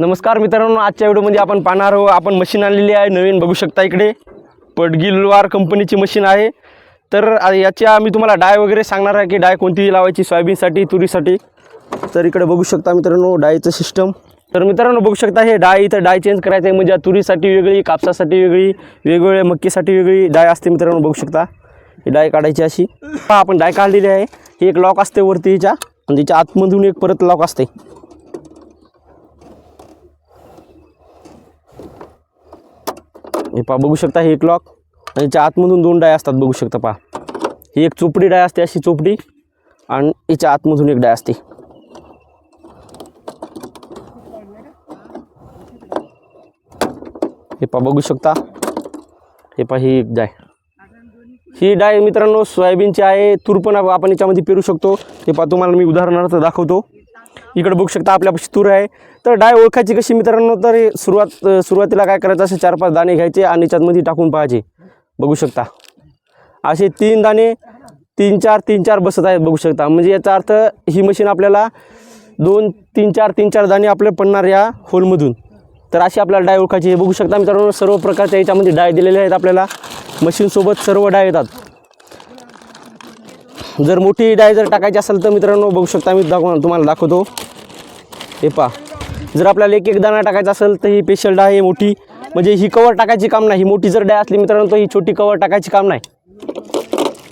नमस्कार मित्रांनो आजच्या व्हिडिओमध्ये आपण पाहणार आहोत आपण मशीन आणलेली आहे नवीन बघू शकता इकडे. पडगिलवार कंपनीची मशीन आहे. तर याच्या मी तुम्हाला डाय वगैरे सांगणार आहे की डाय कोणती लावायची सोयाबीनसाठी तुरीसाठी. तर इकडे बघू शकता मित्रांनो डायचं सिस्टम तर मित्रांनो बघू शकता हे डाय इथं डाय चेंज करायचं आहे म्हणजे तुरीसाठी वेगळी कापसासाठी वेगळी वेगवेगळ्या मक्कीसाठी वेगळी डाय असते मित्रांनो बघू शकता. ही डाय काढायची अशी. हा आपण डाय काढलेली आहे. ही एक लॉक असते वरती हिच्या. आणि तिच्या आतमधून एक परत लॉक असते. हे पहा बघू शकता हे एक लॉक आणि याच्या आतमधून दोन डाय असतात बघू शकता पहा. ही एक चोपडी डाय असते अशी चोपडी. आणि हिच्या आतमधून एक डाय असते. हे पहा बघू शकता. हे पहा ही एक डाय. ही डाय मित्रांनो सोयाबीनची आहे. तूर पण आपण याच्यामध्ये पेरू शकतो. ते पा तुम्हाला मी उदाहरणार्थ दाखवतो. इकडे बघू शकता आपल्यापाशी तूर आहे. तर डाय ओळखायची कशी मित्रांनो? तर हे सुरुवात सुरुवातीला काय करायचं? असे चार पाच दाणे घ्यायचे आणि याच्यातमध्ये टाकून पाहायचे. बघू शकता. असे तीन दाणे तीन चार तीन चार बसत आहेत बघू शकता. म्हणजे याचा अर्थ ही मशीन आपल्याला दोन तीन चार तीन चार दाणे आपले पडणार या होलमधून तर अशी आपल्याला डाय ओळखायची हे बघू शकता मित्रांनो सर्व प्रकारच्या याच्यामध्ये डाय दिलेले आहेत आपल्याला. मशीनसोबत सर्व डाय येतात. जर मोठी डाय जर टाकायची असेल तर मित्रांनो बघू शकता मी दाखव तुम्हाला दाखवतो. हे पहा. जर आपल्याला एक एक दाणा टाकायचा असेल तर ही स्पेशल डाय आहे मोठी. म्हणजे ही कवर टाकायची काम नाही. ही मोठी जर डाय असली मित्रांनो तर ही छोटी कवर टाकायची काम नाही.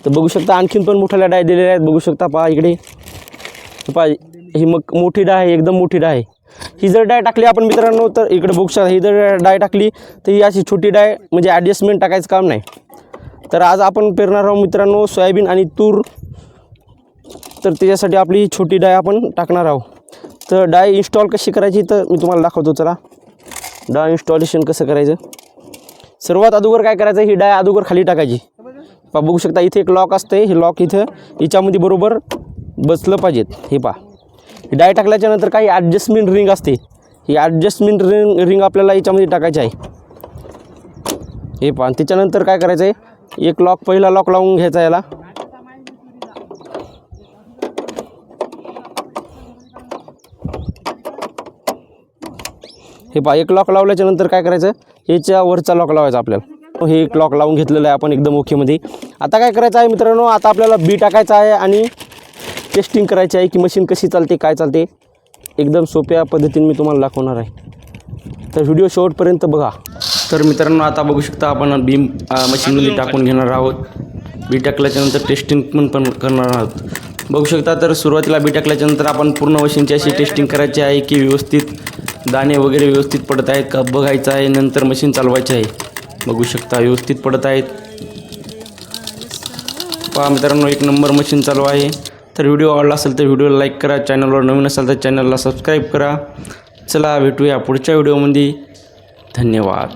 तर बघू शकता आणखीन पण मोठ्याला डाय दिलेल्या आहेत. बघू शकता पहा इकडे. हे पहा ही मग मोठी डाय आहे एकदम मोठी डाय आहे. ही जर डाय टाकली आपण मित्रांनो तर इकडे बघू ही जर डाय टाकली तर ही अशी छोटी डाय म्हणजे ॲडजस्टमेंट टाकायचं काम नाही. तर आज आपण पेरणार आहोत मित्रांनो सोयाबीन आणि तूर. तर त्याच्यासाठी आपली ही छोटी डाय आपण टाकणार आहोत. तर डाय इन्स्टॉल कशी करायची तर मी तुम्हाला दाखवतो चला. डाय इन्स्टॉलेशन कसं करायचं? सर्वात अगोदर काय करायचं ही डाय अगोदर खाली टाकायची. पा बघू शकता इथे एक लॉक असते हे लॉक इथं हिच्यामध्ये बरोबर बसलं पाहिजेत हे पहा. डाय टाकल्याच्या नंतर काही ॲडजस्टमेंट रिंग असते. ही ॲडजस्टमेंट रिंग रिंग आपल्याला याच्यामध्ये टाकायची आहे. हे पहा त्याच्यानंतर काय करायचं आहे? एक लॉक पहिला लॉक लावून घ्यायचा याला. हे पहा एक लॉक लावल्याच्या नंतर काय करायचं? याच्या वरचा लॉक लावायचा आपल्याला. हे एक लॉक लावून घेतलेलं आहे आपण एकदम ओकेमध्ये आता काय करायचं आहे मित्रांनो? आता आपल्याला बी टाकायचं आहे आणि टेस्टिंग करायची आहे की मशीन कशी चालते काय चालते एकदम सोप्या पद्धतीने मी तुम्हाला दाखवणार आहे. तर व्हिडिओ शेवटपर्यंत बघा. तर मित्रांनो आता बघू शकता आपण बीम मशीनमध्ये टाकून घेणार आहोत. बी टाकल्याच्यानंतर टेस्टिंग पण पण करणार आहोत. बघू शकता तर सुरुवातीला बी टाकल्याच्यानंतर आपण पूर्ण मशीनची अशी टेस्टिंग करायची आहे की व्यवस्थित दाणे वगैरे व्यवस्थित पडत आहेत का बघायचं आहे नंतर मशीन चालवायची आहे. बघू शकता व्यवस्थित पडत आहेत. पहा मित्रांनो एक नंबर मशीन चालू आहे. तर व्हिडिओ आवडला असेल तर व्हिडिओला लाईक करा चॅनलवर नवीन असाल तर चॅनलला सबस्क्राईब करा. चला भेटूया पुढच्या व्हिडिओमध्ये धन्यवाद.